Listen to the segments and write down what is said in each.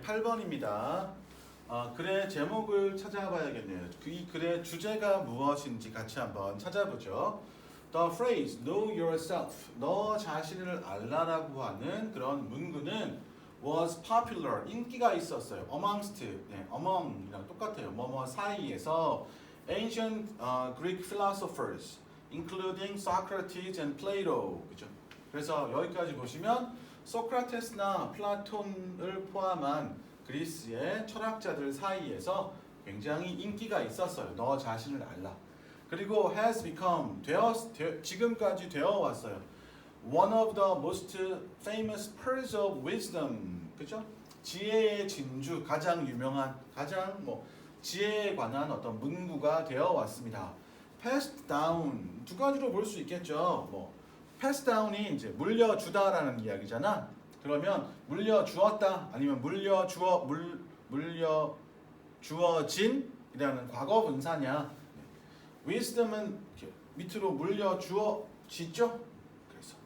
네, 8번입니다. 어, 글의 제목을 찾아봐야겠네요. 그이 글의 주제가 무엇인지 같이 한번 찾아보죠. The phrase know yourself, 너 자신을 알라라고 하는 그런 문구는 was popular, 인기가 있었어요. amongst, 네, among이랑 똑같아요. 뭐뭐 사이에서 ancient uh, Greek philosophers, including Socrates and Plato, 그죠? 그래서 여기까지 보시면 소크라테스나 플라톤을 포함한 그리스의 철학자들 사이에서 굉장히 인기가 있었어요. 너 자신을 알라. 그리고 has become 되어, 되어 지금까지 되어 왔어요. One of the most famous pearls of wisdom. 그죠? 지혜의 진주 가장 유명한 가장 뭐 지혜에 관한 어떤 문구가 되어 왔습니다. passed down 두 가지로 볼 수 있겠죠. 뭐 down이 이제 물려주다라는 이야기잖아. 그러면 물려주었다 아니면 물려주어 물 물려 주어진이라는 과거 분사냐. wisdom은 밑으로 물려 주어지죠. 그래서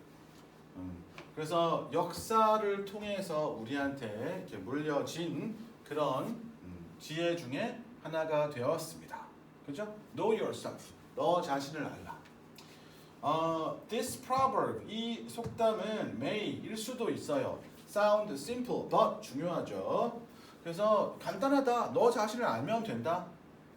음, 그래서 역사를 통해서 우리한테 이렇게 물려진 그런 음, 지혜 중에 하나가 되었습니다. 그죠? Know yourself. 너 자신을 알라. 어, this proverb 이 속담은 may일 수도 있어요. sound simple but 중요하죠. 그래서 간단하다. 너 자신을 알면 된다.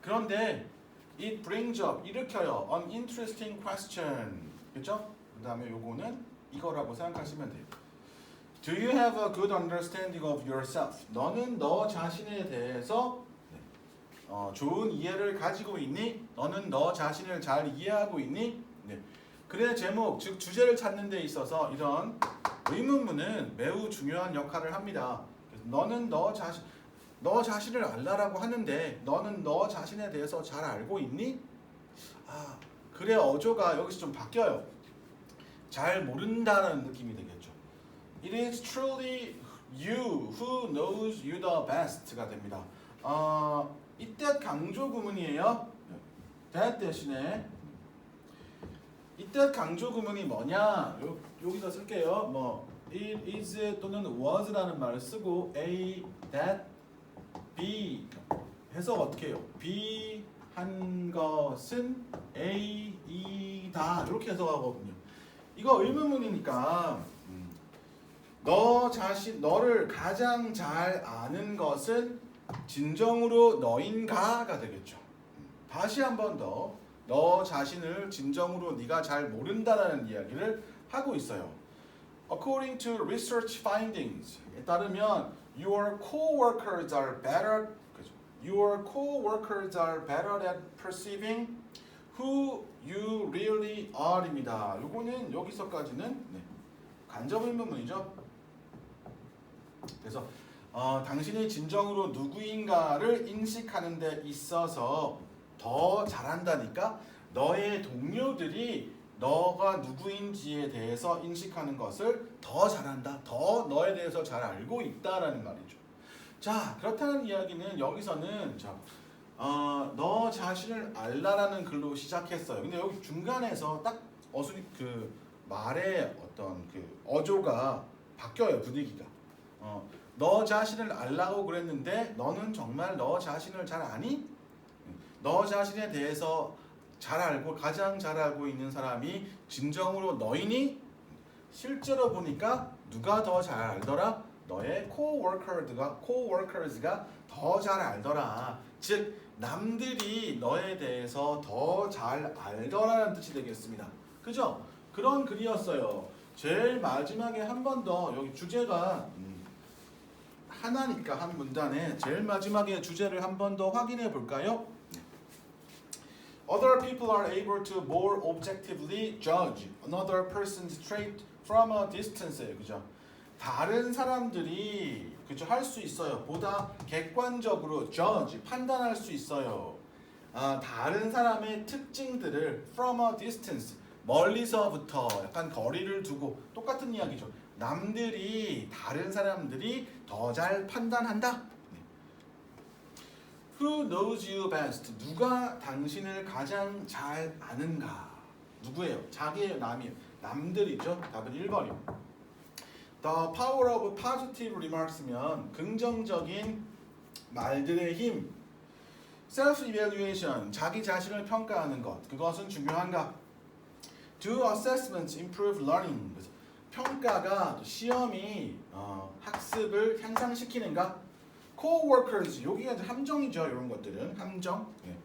그런데 it brings up 일으켜요. an interesting question. 그렇죠? 그다음에 요거는 이거라고 생각하시면 돼요. Do you have a good understanding of yourself? 너는 너 자신에 대해서 네, 어, 좋은 이해를 가지고 있니? 너는 너 자신을 잘 이해하고 있니? 네. 글의 제목, 즉 주제를 찾는 데 있어서 이런 의문문은 매우 중요한 역할을 합니다. 너는 너 자신, 너 자신을 알라라고 하는데 너는 너 자신에 대해서 잘 알고 있니? 아, 글의 어조가 여기서 좀 바뀌어요. 잘 모른다는 느낌이 되겠죠. It is truly you who knows you the best가 됩니다. 어, 이때 강조 구문이에요. that 대신에 이때 강조 구문이 뭐냐? 요, 여기다 쓸게요. 뭐 it is 또는 was라는 말을 쓰고 a, that, be 해석 어떻게 해요? be 한 것은 a, 이다 이렇게 해석하거든요. 이거 의문문이니까 음, 너 자신 너를 가장 잘 아는 것은 진정으로 너인가가 되겠죠. 음, 다시 한 번 더 너 자신을 진정으로 네가 잘 모른다라는 이야기를 하고 있어요. According to research findings 에 따르면 your coworkers are better your coworkers are better at perceiving who you really are입니다. 요거는 여기서까지는 네, 간접 의문문이죠. 그래서 어, 당신이 진정으로 누구인가를 인식하는 데 있어서 더 잘한다니까 너의 동료들이 너가 누구인지에 대해서 인식하는 것을 더 잘한다. 더 너에 대해서 잘 알고 있다라는 말이죠. 자, 그렇다는 이야기는 여기서는 자, 어, 너 자신을 알라라는 글로 시작했어요. 근데 여기 중간에서 딱 어순이 그 말의 어떤 그 어조가 바뀌어요 분위기가. 어, 너 자신을 알라고 그랬는데 너는 정말 너 자신을 잘 아니? 너 자신에 대해서 잘 알고 가장 잘 알고 있는 사람이 진정으로 너이니? 실제로 보니까 누가 더 잘 알더라? 너의 코워커즈가 코워커즈가 더 잘 알더라. 즉 남들이 너에 대해서 더 잘 알더라는 뜻이 되겠습니다. 그죠? 그런 글이었어요. 제일 마지막에 한 번 더 여기 주제가 음, 하나니까 한 문단에 제일 마지막에 주제를 한 번 더 확인해 볼까요? Other people are able to more objectively judge another person's trait from a distance. 그죠? 다른 사람들이 그죠 할 수 있어요. 보다 객관적으로 judge 판단할 수 있어요. 아, 다른 사람의 특징들을 from a distance 멀리서부터 약간 거리를 두고 똑같은 이야기죠. 남들이 다른 사람들이 더 잘 판단한다. 네. Who knows you best? 누가 당신을 가장 잘 아는가? 누구예요? 자기예요, 남이에요. 남들이죠. 답은 1번이요. The power of positive remarks면 긍정적인 말들의 힘. Self evaluation 자기 자신을 평가하는 것 그것은 중요한가? Do assessments improve learning? 평가가 시험이 어, 학습을 향상시키는가? Co-workers 여기가 이제 함정이죠 이런 것들은 함정. 예.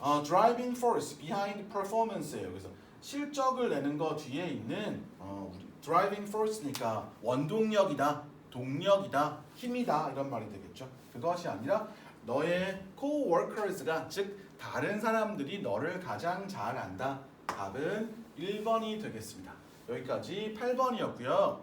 어, driving force behind performance예요. 그래서 실적을 내는 거 뒤에 있는 어, 우리 driving force니까 원동력이다, 동력이다, 힘이다 이런 말이 되겠죠. 그것이 아니라 너의 co-workers가 즉 다른 사람들이 너를 가장 잘 안다. 답은 1번이 되겠습니다. 여기까지 8번이었고요.